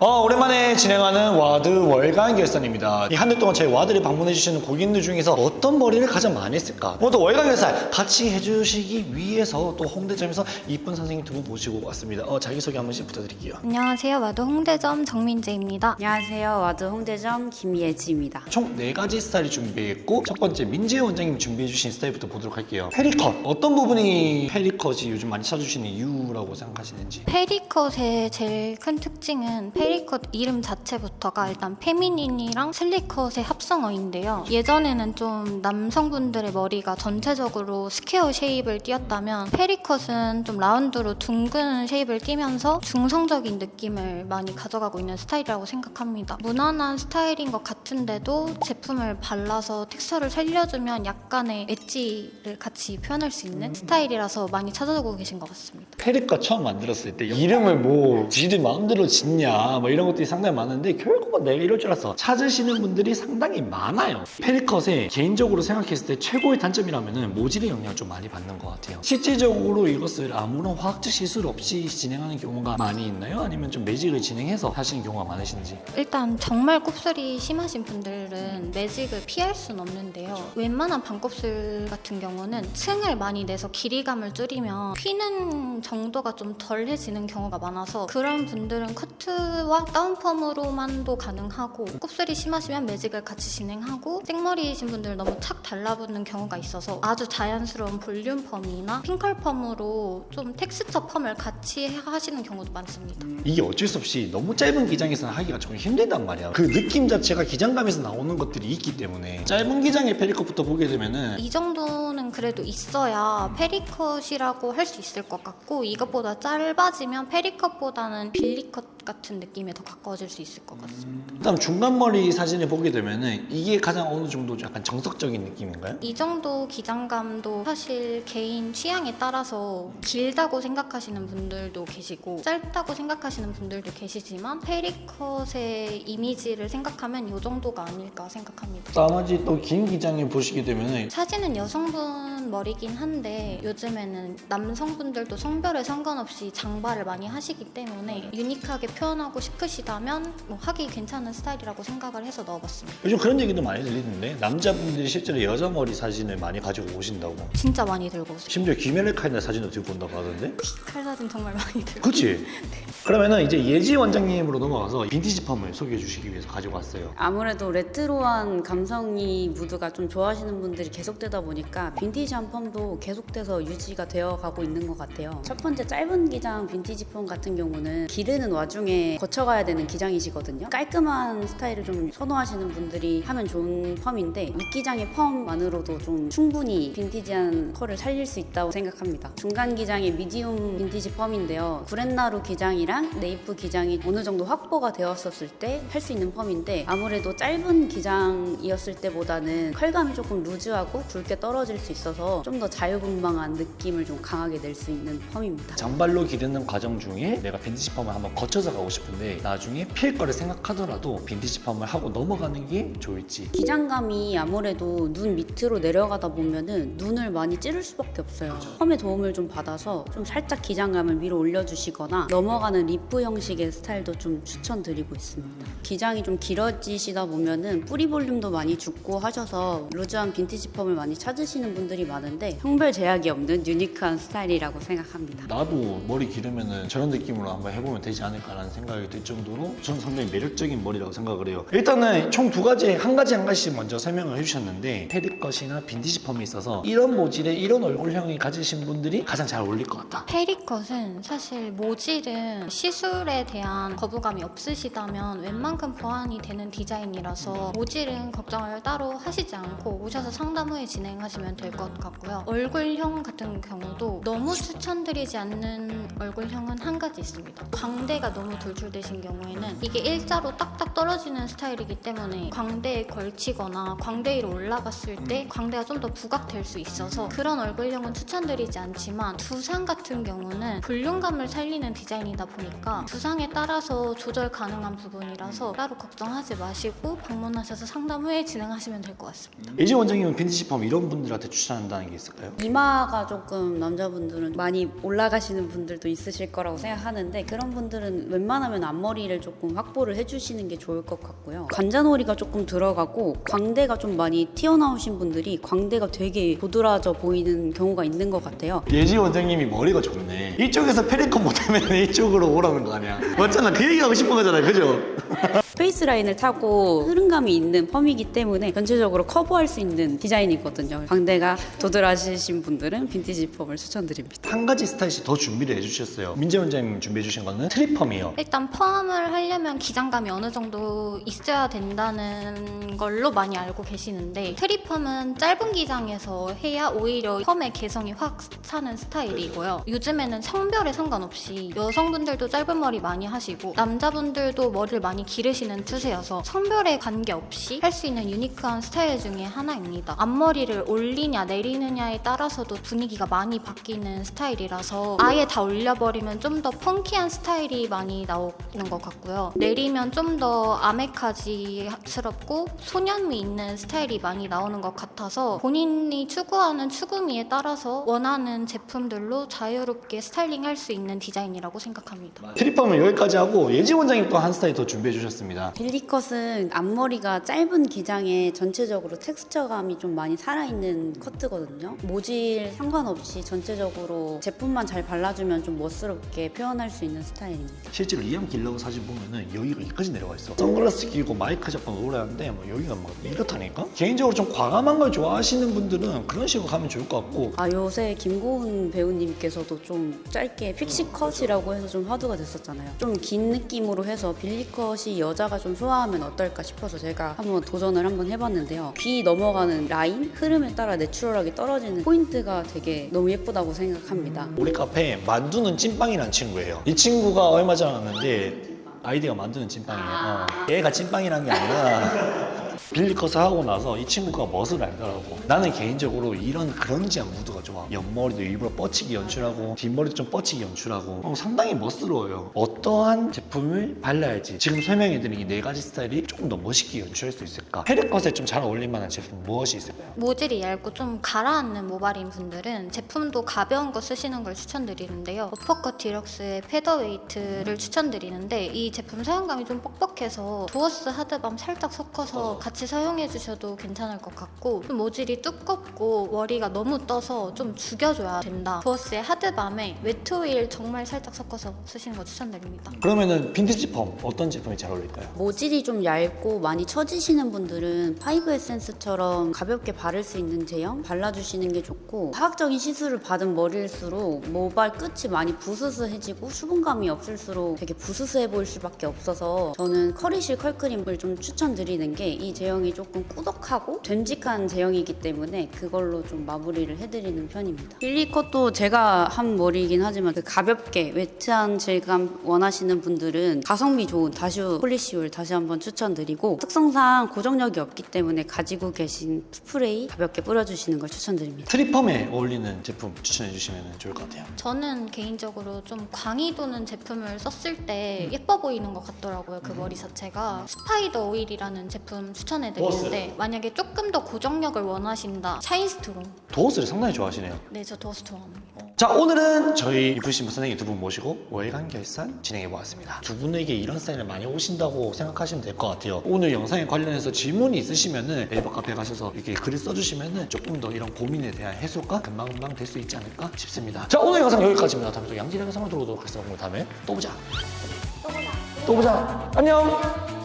어, 오랜만에 진행하는 와드 월간 결산입니다. 이한달 동안 저희 와드를 방문해주시는 고객님들 중에서 어떤 머리를 가장 많이 했을까? 오늘 또 월간 결산 같이 해주시기 위해서 또 홍대점에서 이쁜 선생님 두 분 모시고 왔습니다. 어, 자기소개 한 번씩 부탁드릴게요. 안녕하세요. 와도 홍대점 정민재입니다. 안녕하세요. 와드 홍대점 김예지입니다. 총 네 가지 스타일을 준비했고 첫 번째 민재 원장님 준비해주신 스타일부터 보도록 할게요. 페리컷. 어떤 부분이 페리컷이 요즘 많이 찾아주시는 이유라고 생각하시는지. 페리컷의 제일 큰 특징은 페 리컷 이름 자체부터가 일단 페미닌이랑 슬리컷의 합성어인데요. 예전에는 좀 남성분들의 머리가 전체적으로 스퀘어 쉐입을 띄었다면 페리컷은 좀 라운드로 둥근 쉐입을 띄면서 중성적인 느낌을 많이 가져가고 있는 스타일이라고 생각합니다. 무난한 스타일인 것 같은데도 제품을 발라서 텍스처를 살려주면 약간의 엣지를 같이 표현할 수 있는 스타일이라서 많이 찾아오고 계신 것 같습니다. 페리컷 처음 만들었을 때 이름을 뭐 지들 마음대로 짓냐 뭐 이런 것들이 상당히 많은데 결국은 내가 이럴 줄 알았어 찾으시는 분들이 상당히 많아요 페리컷의 개인적으로 생각했을 때 최고의 단점이라면은 모질의 영향을 좀 많이 받는 것 같아요 실질적으로 이것을 아무런 화학적 시술 없이 진행하는 경우가 많이 있나요? 아니면 좀 매직을 진행해서 하시는 경우가 많으신지 일단 정말 곱슬이 심하신 분들은 매직을 피할 수는 없는데요. 웬만한 반곱슬 같은 경우는 층을 많이 내서 길이감을 줄이면 휘는 정도가 좀 덜해지는 경우가 많아서 그런 분들은 커트 와 다운펌으로만도 가능하고 곱슬이 심하시면 매직을 같이 진행하고 생머리이신 분들 너무 착 달라붙는 경우가 있어서 아주 자연스러운 볼륨 펌이나 핑컬 펌으로 좀 텍스처 펌을 같이 하시는 경우도 많습니다. 이게 어쩔 수 없이 너무 짧은 기장에서는 하기가 조금 힘들단 말이야 그 느낌 자체가 기장감에서 나오는 것들이 있기 때문에 짧은 기장의 페리컷부터 보게 되면은 이 정도는 그래도 있어야 페리컷이라고 할 수 있을 것 같고 이것보다 짧아지면 페리컷보다는 빌리컷 같은 느낌에 더 가까워질 수 있을 것 같습니다. 그다음 중간 머리 사진을 보게 되면은 이게 가장 어느 정도 약간 정석적인 느낌인가요? 이 정도 기장감도 사실 개인 취향에 따라서 길다고 생각하시는 분들도 계시고 짧다고 생각하시는 분들도 계시지만 페리컷의 이미지를 생각하면 이 정도가 아닐까 생각합니다. 나머지 또 긴 기장을 보시게 되면은 사진은 여성분 머리긴 한데 요즘에는 남성분들도 성별에 상관없이 장발을 많이 하시기 때문에 유니크하게 표현하고 싶으시다면 뭐 하기 괜찮은 스타일이라고 생각을 해서 넣어봤습니다. 요즘 그런 얘기도 많이 들리는데 남자분들이 실제로 여자 머리 사진을 많이 가지고 오신다고 진짜 많이 들고 오세요. 심지어 김연애 카이나 사진도 들고 온다고 하던데 칼 사진 정말 많이 들고 그치? 그러면은 이제 예지 원장님으로 넘어가서 빈티지 펌을 소개해 주시기 위해서 가지고 왔어요 아무래도 레트로한 감성이 무드가 좀 좋아하시는 분들이 계속되다 보니까 빈티지한 펌도 계속돼서 유지가 되어 가고 있는 것 같아요. 첫 번째 짧은 기장 빈티지 펌 같은 경우는 기르는 와중에 거쳐가야 되는 기장이시거든요. 깔끔한 스타일을 좀 선호하시는 분들이 하면 좋은 펌인데 이 기장의 펌만으로도 좀 충분히 빈티지한 컬을 살릴 수 있다고 생각합니다. 중간 기장의 미디움 빈티지 펌인데요. 구렛나루 기장이랑 네이프 기장이 어느 정도 확보가 되었었을 때 할 수 있는 펌인데 아무래도 짧은 기장이었을 때보다는 컬감이 조금 루즈하고 굵게 떨어질 수 있어서 좀 더 자유분방한 느낌을 좀 강하게 낼 수 있는 펌입니다. 장발로 기르는 과정 중에 내가 빈티지 펌을 한번 거쳐서 가고 싶은데 나중에 필 거를 생각하더라도 빈티지 펌을 하고 넘어가는 게 좋을지 기장감이 아무래도 눈 밑으로 내려가다 보면은 눈을 많이 찌를 수밖에 없어요. 펌의 도움을 좀 받아서 좀 살짝 기장감을 위로 올려주시거나 넘어가는 리프 형식의 스타일도 좀 추천드리고 있습니다. 기장이 좀 길어지시다 보면은 뿌리 볼륨도 많이 죽고 하셔서 루즈한 빈티지 펌을 많이 찾으시는 분들이 많은데 형별 제약이 없는 유니크한 스타일이라고 생각합니다. 나도 머리 기르면은 저런 느낌으로 한번 해보면 되지 않을까라는 생각이 들 정도로 저는 상당히 매력적인 머리라고 생각을 해요. 일단은 총 두 가지, 한 가지 한 가지씩 먼저 설명을 해주셨는데 페리컷이나 빈티지 펌이 있어서 이런 모질에 이런 얼굴형이 가지신 분들이 가장 잘 어울릴 것 같다. 페리컷은 사실 모질은 시술에 대한 거부감이 없으시다면 웬만큼 보완이 되는 디자인이라서 모질은 걱정을 따로 하시지 않고 오셔서 상담 후에 진행하시면 될 것 같고요. 얼굴형 같은 경우도 너무 추천드리지 않는 얼굴형은 한 가지 있습니다. 광대가 너무 돌출되신 경우에는 이게 일자로 딱딱 떨어지는 스타일이기 때문에 광대에 걸치거나 광대 위로 올라갔을 때 광대가 좀 더 부각될 수 있어서 그런 얼굴형은 추천드리지 않지만 두상 같은 경우는 볼륨감을 살리는 디자인이다 보니까 두상에 따라서 조절 가능한 부분이라서 따로 걱정하지 마시고 방문하셔서 상담 후에 진행하시면 될 것 같습니다. 예지 원장님은 빈티지 펌 이런 분들한테 추천한다는 게 있을까요? 이마가 조금 남자분들은 많이 올라가시는 분들도 있으실 거라고 생각하는데 그런 분들은 웬만하면 앞머리를 조금 확보를 해주시는 게 좋을 것 같고요. 관자놀이가 조금 들어가고 광대가 좀 많이 튀어나오신 분들이 광대가 되게 도드라져 보이는 경우가 있는 것 같아요. 예지 원장님이 머리가 좋네. 이쪽에서 페리콘 못하면 이쪽으로 오라는 거 아니야? 맞잖아. 그 얘기하고 싶은 거잖아요. 그죠? 페이스 라인을 타고 흐름감이 있는 펌이기 때문에 전체적으로 커버할 수 있는 디자인이거든요. 광대가 도드라지신 분들은 빈티지 펌을 추천드립니다. 한 가지 스타일씩 더 준비를 해주셨어요. 민재 원장님 준비해 주신 거는 트리펌이에요. 일단 펌을 하려면 기장감이 어느 정도 있어야 된다는 걸로 많이 알고 계시는데 트리펌은 짧은 기장에서 해야 오히려 펌의 개성이 확 차는 스타일이고요. 요즘에는 성별에 상관없이 여성분들도 짧은 머리 많이 하시고 남자분들도 머리를 많이 기르시는 추세여서 성별에 관계없이 할 수 있는 유니크한 스타일 중에 하나입니다. 앞머리를 올리냐 내리느냐에 따라서도 분위기가 많이 바뀌는 스타일이라서 아예 다 올려버리면 좀 더 펑키한 스타일이 많이 나오는 것 같고요. 내리면 좀 더 아메카지스럽고 소년미 있는 스타일이 많이 나오는 것 같아서 본인이 추구하는 추구미에 따라서 원하는 제품들로 자유롭게 스타일링할 수 있는 디자인이라고 생각합니다. 트리펌은 여기까지 하고 예지 원장님 또 한 스타일 더 준비해 주셨습니다. 빌리컷은 앞머리가 짧은 기장에 전체적으로 텍스처감이 좀 많이 살아있는 커트거든요. 모질 상관없이 전체적으로 제품만 잘 발라주면 좀 멋스럽게 표현할 수 있는 스타일입니다. 실제로 리암 길러그 사진 보면은 여기가 여기까지 내려가 있어. 선글라스 끼고 마이크 잡고 오래하는데 뭐 여기가 막 이렇다니까? 개인적으로 좀 과감한 걸 좋아하시는 분들은 그런 식으로 가면 좋을 것 같고 아 요새 김고은 배우님께서도 좀 짧게 픽시컷이라고 해서 좀 화두가 됐었잖아요. 좀 긴 느낌으로 해서 빌리컷이 여자 가좀 좋아하면 어떨까 싶어서 제가 한번 도전을 한번 해봤는데요. 귀 넘어가는 라인 흐름에 따라 내추럴하게 떨어지는 포인트가 되게 너무 예쁘다고 생각합니다. 우리 카페에 만두는 찐빵이라는 친구예요. 이 친구가 얼마 전에 왔는데 아이디가 만두는 찐빵이에요. 어. 얘가 찐빵이라는 게 아니라 빌리컷을 하고 나서 이 친구가 멋을 알더라고. 나는 개인적으로 이런 그런지한 무드가 좋아. 옆머리도 일부러 뻗치게 연출하고 뒷머리도 좀 뻗치게 연출하고 어, 상당히 멋스러워요. 어떠한 제품을 발라야지 지금 설명해드린 이 네 가지 스타일이 조금 더 멋있게 연출할 수 있을까? 헤르컷에 좀 잘 어울릴 만한 제품 무엇이 있을까요? 모질이 얇고 좀 가라앉는 모발인 분들은 제품도 가벼운 거 쓰시는 걸 추천드리는데요. 어퍼컷 디럭스의 페더웨이트를 추천드리는데 이 제품 사용감이 좀 뻑뻑해서 도어스 하드밤 살짝 섞어서 같이 사용해 주셔도 괜찮을 것 같고 좀 모질이 두껍고 머리가 너무 떠서 좀 죽여줘야 된다. 도어스의 하드밤에 웨트 오일 정말 살짝 섞어서 쓰시는 거 추천드립니다. 그러면은 빈티지 펌 어떤 제품이 잘 어울릴까요? 모질이 좀 얇고 많이 처지시는 분들은 파이브 에센스처럼 가볍게 바를 수 있는 제형 발라주시는 게 좋고 화학적인 시술을 받은 머리일수록 모발 끝이 많이 부스스해지고 수분감이 없을수록 되게 부스스해 보일 수밖에 없어서 저는 커리실 컬크림을 좀 추천드리는 게 이 제형 이 조금 꾸덕하고 됨직한 제형이기 때문에 그걸로 좀 마무리를 해드리는 편입니다. 빌리컷도 제가 한 머리이긴 하지만 그 가볍게 웨트한 질감 원하시는 분들은 가성비 좋은 다슈 폴리시올 다시 한번 추천드리고 특성상 고정력이 없기 때문에 가지고 계신 스프레이 가볍게 뿌려주시는 걸 추천드립니다. 트리펌에 어울리는 제품 추천해 주시면 좋을 것 같아요. 저는 개인적으로 좀 광이 도는 제품을 썼을 때 예뻐 보이는 것 같더라고요. 그 머리 자체가 스파이더 오일이라는 제품 추천 해 드리는데 만약에 조금 더 고정력을 원하신다 샤인스트롱 도어스를 상당히 좋아하시네요. 네 저 도어스 좋아합니다. 자 오늘은 저희 이쁘신 선생님 두 분 모시고 월간 결산 진행해 보았습니다. 두 분에게 이런 스타일을 많이 오신다고 생각하시면 될 것 같아요. 오늘 영상에 관련해서 질문이 있으시면은 네이버 카페 가셔서 이렇게 글을 써주시면은 조금 더 이런 고민에 대한 해소가 금방금방 될 수 있지 않을까 싶습니다. 자 오늘 영상 여기까지입니다. 다음에 또 양질의 영상을 들어오도록 하겠습니다. 다음에 또 보자. 또 보자. 또 보자. 안녕.